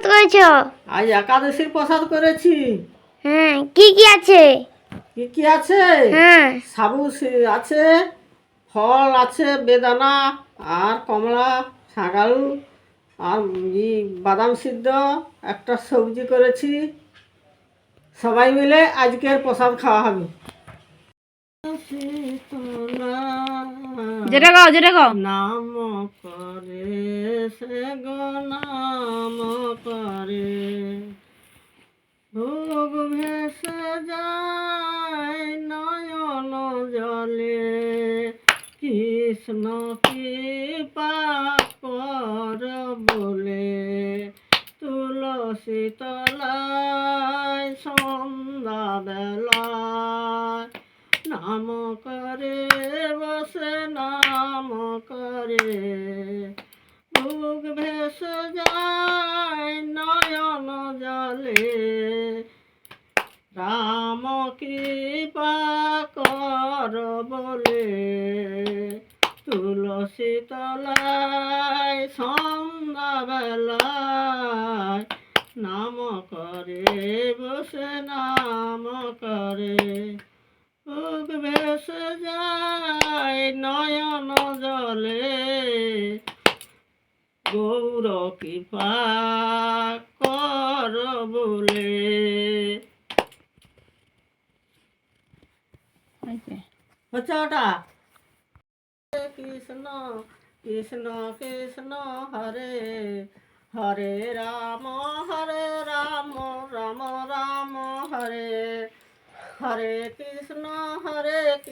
প্রসাদ করেছ? আজ একাদশীর প্রসাদ করেছি। হ্যাঁ কি কি আছে? কি কি আছে? হ্যাঁ। সাবু আছে ফল আছে বেদানা আর কমলা শাঁকালু আর ই বাদাম সিদ্ধ একটা সবজি করেছি। সবাই মিলে আজকের প্রসাদ খাওয়া হবে। যেটা গাও যেটা গাও। নাম করে, সে গো নাম করে। ভোগ ভেসে যায় নয়ন জলে। কৃষ্ণ কৃপা কর বলে। তুলসী তলায় সন্ধ্যা বেলায় নাম করে, বসে নাম করে। বুক ভেসে যায় নয়ন জলে। রাম কৃপা কর বলে। তুলসী তলায় সন্ধ্যা বেলায় নাম করে, বসে নাম করে বুক ভেসে যায় নয়ন জলে গৌর কৃপা কর বলে। হচ্ছে ওটা। কৃষ্ণ কৃষ্ণ কৃষ্ণ হরে হরে রাম হরে রাম রাম রাম হরে হরে কৃষ্ণ।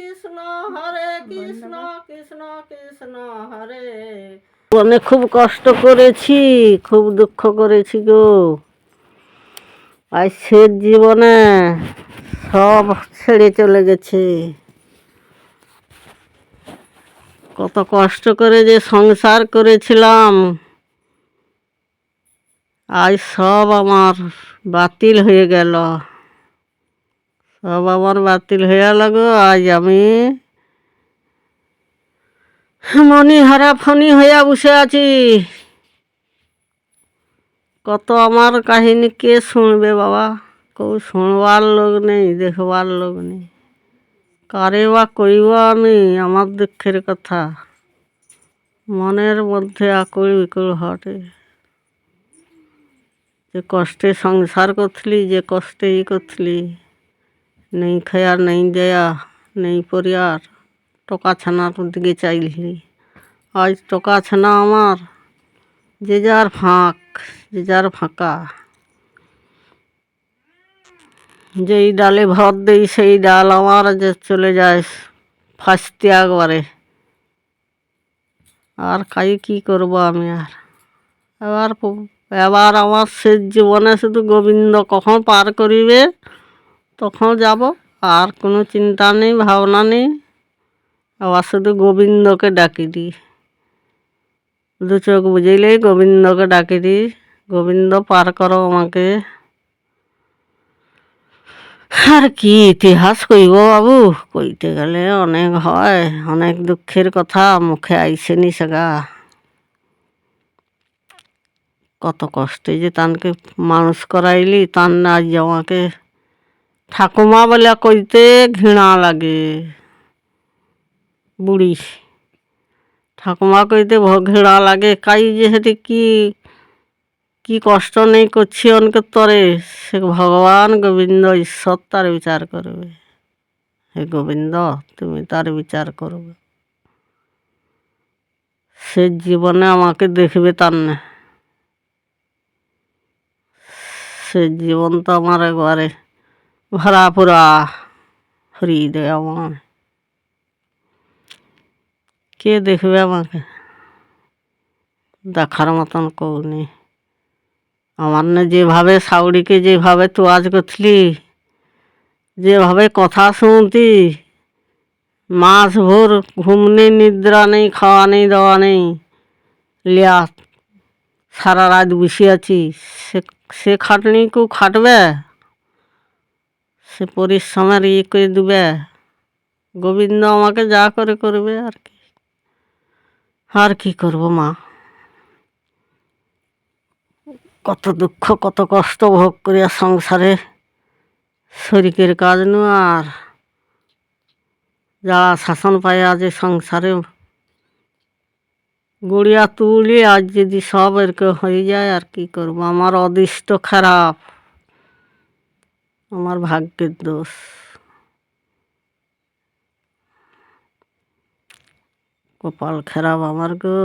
কৃষ্ণ হরে কৃষ্ণ কৃষ্ণ কৃষ্ণ হরে। অনেক খুব কষ্ট করেছি খুব দুঃখ করেছি গো। আজ শেষ জীবনে সব ছেড়ে চলে গেছে। কত কষ্ট করে যে সংসার করেছিলাম আজ সব আমার বাতিল হয়ে গেল। সব আমার বাতিল হইয়া লাগো, আজ আমি মনি হারা ফনি হইয়া বসে আছি। কত আমার কাহিনী কে শুনবে বাবা? কেউ শুনবার লোক নেই, দেখবার লোক নেই। কারে বা কইব আমি, আমার দুঃখের কথা। মনের মধ্যে আকুল বিকুল হটে যে কষ্টে সংসার করছিলি, যে কষ্টে ই করছিলি নেই খায়ার, নেই দেয়া নেই পরিয়ার। টকা ছানার দিকে চাইলি। আজ টকা ছানা আমার। যে যার ফাঁক, যে যার ফাঁকা। যেই ডালে ভাত দেই, সেই ডাল আমার যে চলে যায় ফাঁসতে একবারে। আর কাই কি করব আমি আর? এবার এবার আমার শেষ জীবনে শুধু গোবিন্দ কখন পার করিবে? তখন যাব, আর কোনো চিন্তা নেই, ভাবনা নেই। আবার শুধু গোবিন্দকে ডাকি দিই দু চোখ বুঝিলেই গোবিন্দকে ডাকি দিই গোবিন্দ পার করো আমাকে। আর কি ইতিহাস কইব বাবু? কইতে গেলে অনেক হয়, অনেক দুঃখের কথা মুখে আইসে নি সেগা। কত কষ্টে যে তানকে মানুষ করাইলি, তান আজ আমাকে ঠাকুমা বলে কইতে ঘৃণা লাগে। বুড়ি। ঠাকুমা কইতে ঘৃণা লাগে, কাই যে হেঁটে কি কি কষ্ট নেই করছি অনকে তরে, সে ভগবান গোবিন্দ ঈশ্বর তার বিচার করবে। হে গোবিন্দ, তুমি তার বিচার করবে। সে জীবনে আমাকে দেখবে তার না। সে জীবন তো আমার একবারে ভরা পুরা হৃদয় আমার কে দেখবে আমাকে? দেখার মতন কেউ নেই। আমার না যেভাবে সাউরিকে যেভাবে তোয়াজ করছিলি, যেভাবে কথা শুনতি, মাস ভোর ঘুম নেই, নিদ্রা নেই, খাওয়া নেই, দাওয়া নেই, লিয়া সারা রাত বসে আছি সে সে খাটনি কেউ খাটবে? সে পরিশ্রমের ইয়ে করে দেবে। গোবিন্দ আমাকে যা করে করবে আর কি। আর কি করব মা? কত দুঃখ, কত কষ্ট ভোগ করিয়া সংসারে শরিকের কাজ নু আর যা শাসন পায় আজ সংসারে গড়িয়া তুলি আজ যদি সব এরকে হয়ে যায় আর কি করব? আমার অদৃষ্ট খারাপ। আমার ভাগ্যের দোষ। কপাল খারাপ আমার গো।